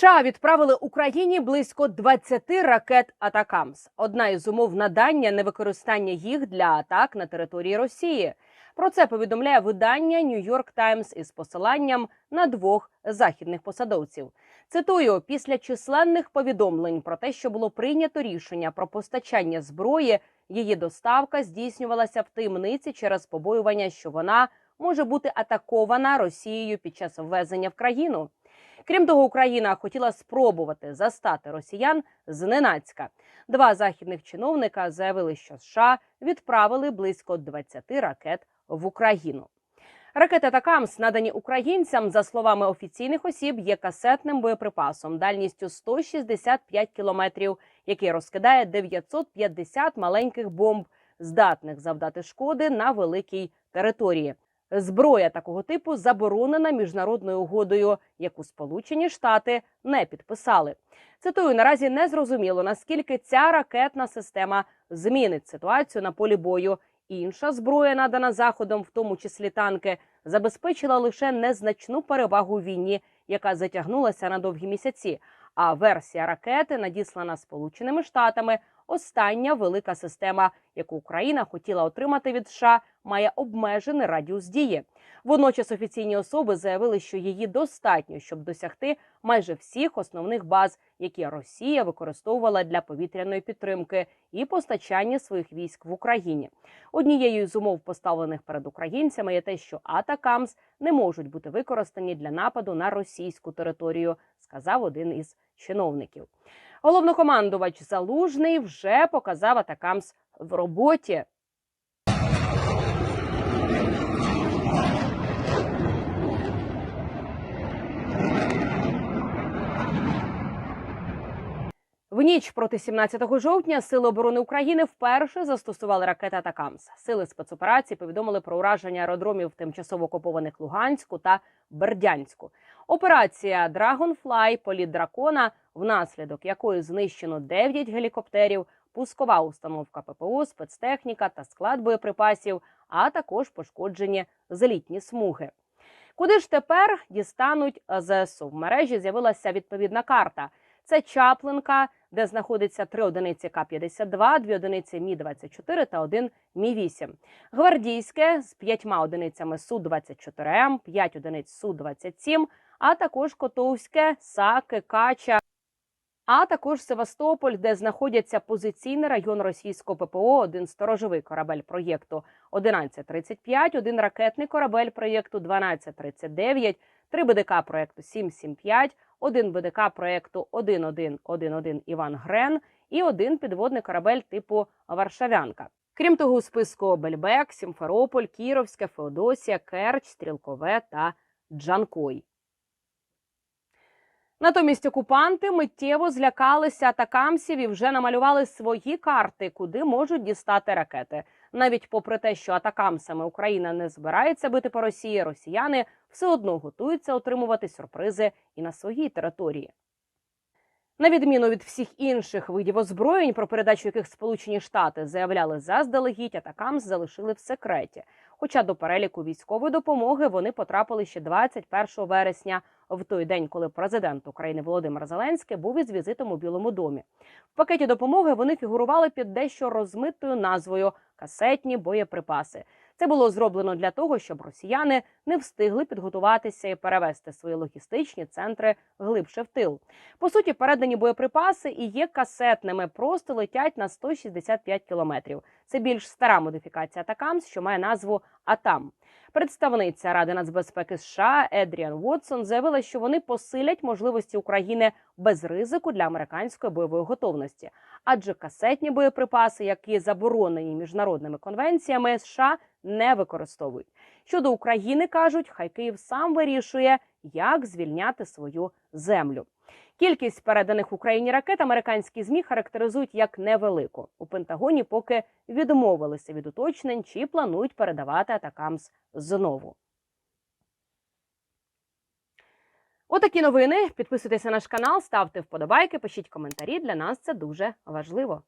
США відправили Україні близько 20 ракет Атакамс. Одна із умов надання невикористання їх для атак на території Росії. Про це повідомляє видання New York Times із посиланням на двох західних посадовців. Цитую: після численних повідомлень про те, що було прийнято рішення про постачання зброї, її доставка здійснювалася в таємниці через побоювання, що вона може бути атакована Росією під час ввезення в країну. Крім того, Україна хотіла спробувати застати росіян зненацька. Два західних чиновника заявили, що США відправили близько 20 ракет в Україну. Ракети Такамс, надані українцям, за словами офіційних осіб, є касетним боєприпасом дальністю 165 кілометрів, який розкидає 950 маленьких бомб, здатних завдати шкоди на великій території. Зброя такого типу заборонена міжнародною угодою, яку Сполучені Штати не підписали. Цитую, наразі не зрозуміло, наскільки ця ракетна система змінить ситуацію на полі бою. Інша зброя, надана заходом, в тому числі танки, забезпечила лише незначну перевагу війні, яка затягнулася на довгі місяці. А версія ракети, надіслана Сполученими Штатами, остання велика система, яку Україна хотіла отримати від США, має обмежений радіус дії. Водночас офіційні особи заявили, що її достатньо, щоб досягти майже всіх основних баз, які Росія використовувала для повітряної підтримки і постачання своїх військ в Україні. Однією з умов, поставлених перед українцями, є те, що Атакамс не можуть бути використані для нападу на російську територію, сказав один із чиновників. Головнокомандувач Залужний вже показав Атакамс в роботі. В ніч проти 17 жовтня Сили оборони України вперше застосували ракети Атакамс. Сили спецоперації повідомили про ураження аеродромів тимчасово окупованих Луганську та Бердянську. Операція Dragonfly – політ дракона, внаслідок якої знищено 9 гелікоптерів, пускова установка ППО, спецтехніка та склад боєприпасів, а також пошкоджені злітні смуги. Куди ж тепер дістануть ЗСУ? В мережі з'явилася відповідна карта. Це Чаплинка, де знаходиться три одиниці К-52, дві одиниці Мі-24 та один Мі-8. Гвардійське з п'ятьма одиницями Су-24М, п'ять одиниць Су-27, а також Котовське, Саки, Кача, а також Севастополь, де знаходяться позиційний район російського ППО, один сторожовий корабель проєкту 1135, один ракетний корабель проєкту 1239, три БДК проєкту 775, один БДК проєкту 1111 Іван Грен і один підводний корабель типу Варшавянка. Крім того, у списку Бельбек, Сімферополь, Кіровське, Феодосія, Керч, Стрілкове та Джанкой. Натомість окупанти миттєво злякалися атакамсів і вже намалювали свої карти, куди можуть дістати ракети. Навіть попри те, що атакамсами Україна не збирається бити по Росії, росіяни все одно готуються отримувати сюрпризи і на своїй території. На відміну від всіх інших видів озброєнь, про передачу яких Сполучені Штати заявляли заздалегідь, атакамс залишили в секреті. Хоча до переліку військової допомоги вони потрапили ще 21 вересня, в той день, коли президент України Володимир Зеленський був із візитом у Білому домі. В пакеті допомоги вони фігурували під дещо розмитою назвою касетні боєприпаси. Це було зроблено для того, щоб росіяни не встигли підготуватися і перевести свої логістичні центри глибше в тил. По суті, передані боєприпаси і є касетними, просто летять на 165 кілометрів. Це більш стара модифікація Атакамс, що має назву Атам. Представниця Ради нацбезпеки США Едріан Вотсон заявила, що вони посилять можливості України без ризику для американської бойової готовності, адже касетні боєприпаси, які заборонені міжнародними конвенціями, США не використовують. Щодо України кажуть, хай Київ сам вирішує, як звільняти свою землю. Кількість переданих Україні ракет американські змі характеризують як невелику. У Пентагоні поки відмовилися від уточнень, чи планують передавати атакамс знову. Отакі новини. Підписуйтесь на наш канал, ставте вподобайки, пишіть коментарі. Для нас це дуже важливо.